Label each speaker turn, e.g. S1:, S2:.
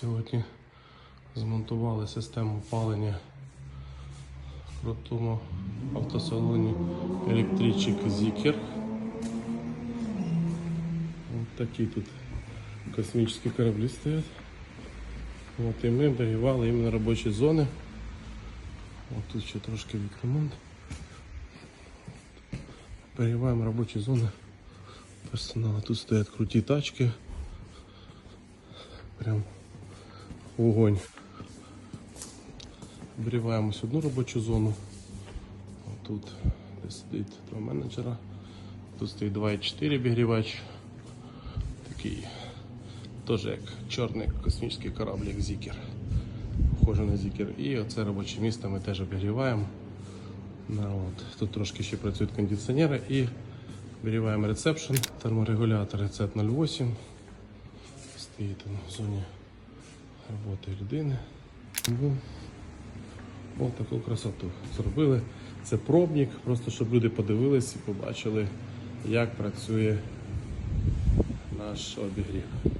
S1: Сьогодні змонтували систему опалення в крутому автосалоні електричик Зікер. Ось такі тут космічні кораблі стоять. От і ми обігрівали іменно робочі зони. От тут ще трошки ремонт. Перегріваємо робочі зони персоналу. Тут стоять круті тачки. Прям вогонь. Обігріваємось одну робочу зону. Тут де сидить два менеджера. Тут стоїть 2,4 обігрівач. Такий теж як чорний космічний корабль, як Зікер. Похоже на Зікер. І оце робоче місце ми теж обігріваємо. На, от. Тут трошки ще працюють кондиціонери і обігріваємо ресепшн. Терморегулятор рецепт 08. Стоїть в зоні роботи людини. Ось таку красоту зробили. Це пробник, просто щоб люди подивились і побачили, як працює наш обігрів.